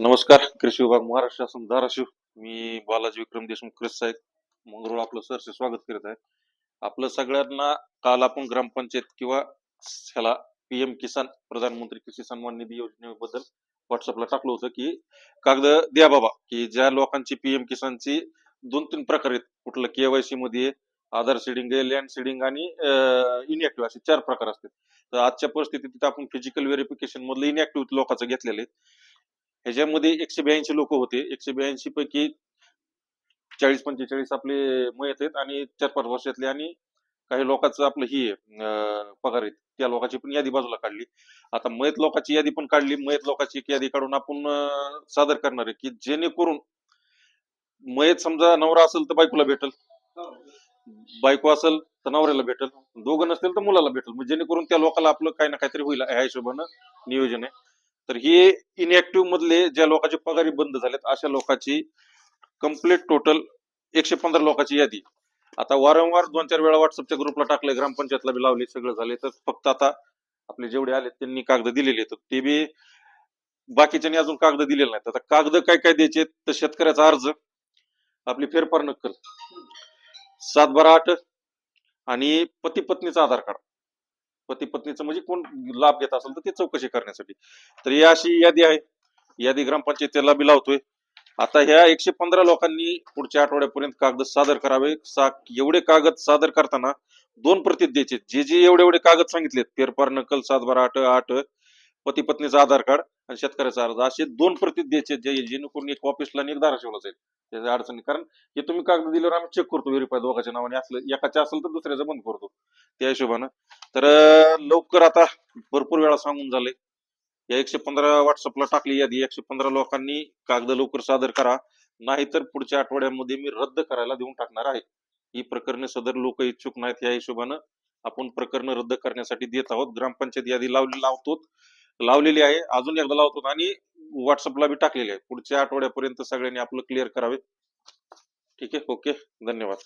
नमस्कार कृषी विभाग महाराष्ट्र शासन धाराशिव. मी बालाजी विक्रम देशमुख कृषी साहेब. मंगरूळ आपलं सरसे स्वागत करत आहे. आपलं सगळ्यांना काल आपण ग्रामपंचायत किंवा ह्याला पीएम किसान प्रधानमंत्री कृषी सन्मान निधी योजनेबद्दल व्हॉट्सअपला टाकलं होतं की कागद द्या बाबा की ज्या लोकांची पीएम किसानची दोन तीन प्रकार आहेत. कुठलं केवायसी मध्ये आधार सीडिंग आहे लँड सीडिंग आणि इनएक्टिव्ह असे चार प्रकार असतात. तर आजच्या परिस्थितीत आपण फिजिकल व्हेरिफिकेशन मधलं इनएक्टिव्ह लोकांचं घेतलेलं आहे. ह्याच्यामध्ये एकशे ब्याऐंशी लोक होते. एकशे ब्याऐंशी पैकी चाळीस पंचेचाळीस आपले मयत आहेत आणि चार पाच वर्षातले आणि काही लोकांचं आपलं ही आहे, पगार आहेत. त्या लोकांची पण यादी बाजूला काढली. आता मयत लोकांची यादी पण काढली. मयत लोकांची एक यादी काढून आपण सादर करणार आहे की जेणेकरून मयत समजा नवरा असेल तर बायकोला भेटल. बायको असेल तर नवऱ्याला भेटल. दोघं नसतील तर मुलाला भेटल. म्हणजे जेणेकरून त्या लोकांना आपलं काही ना काहीतरी होईल ह्या हिशोबानं नियोजन आहे. तर हे इनएक्टिव्ह मधले ज्या लोकांचे पगारी बंद झालेत अशा लोकांची कंप्लीट टोटल एकशे पंधरा लोकांची यादी. आता वारंवार दोन चार वेळा व्हॉट्सअपच्या ग्रुपला टाकले ग्रामपंचायतला बी लावले सगळं झाले. तर फक्त आता आपले जेवढे आले त्यांनी कागद दिलेले आहेत. ते बी बाकीच्यांनी अजून कागद दिलेले नाहीत. आता कागद काय काय द्यायचे तर शेतकऱ्याचा अर्ज आपली फेरफार नक्कल. सात बारा आठ आणि पती पत्नीचा आधार कार्ड. पती पत्नीचं म्हणजे कोण लाभ घेत असेल तर ते चौकशी करण्यासाठी. तर ही अशी यादी आहे. यादी ग्रामपंचायतीला बी लावतोय. आता ह्या एकशे पंधरा लोकांनी पुढच्या आठवड्यापर्यंत कागद सादर करावे. सा एवढे कागद सादर करताना दोन प्रतीत द्यायचे. जे जे एवढे एवढे कागद सांगितलेत फेरफार नकल सात बारा आठ आठ पती पत्नीचं आधार कार्ड आणि शेतकऱ्याचा अर्ज. असे दोन प्रतीत द्यायचे जे जेणेकरून एक ऑफिसला आणि एक धाराशिवला जाईल. त्याच्या अडचणी. कारण हे तुम्ही कागद दिल्यावर आम्ही चेक करतो व्हेरीफाय दोघांच्या नावाने. असलं एकाच्या असेल तर दुसऱ्याचं बंद करतो. त्या हिशोबानं. तर लवकर आता भरपूर वेळा सांगून झालंय. या एकशे पंधरा व्हॉट्सअपला टाकली यादी. एकशे पंधरा लोकांनी कागद लवकर सादर करा. नाहीतर पुढच्या आठवड्यामध्ये मी रद्द करायला देऊन टाकणार आहे. ही प्रकरणे सदर लोक इच्छुक नाहीत. या हिशोबानं आपण प्रकरण रद्द करण्यासाठी देत आहोत. ग्रामपंचायत यादी लावली लावतो लावलेली आहे. अजून एकदा लावतो आणि व्हॉट्सअपला बी टाकलेली आहे. पुढच्या आठवड्यापर्यंत सगळ्यांनी आपलं क्लिअर करावे. ठीक आहे? ओके धन्यवाद.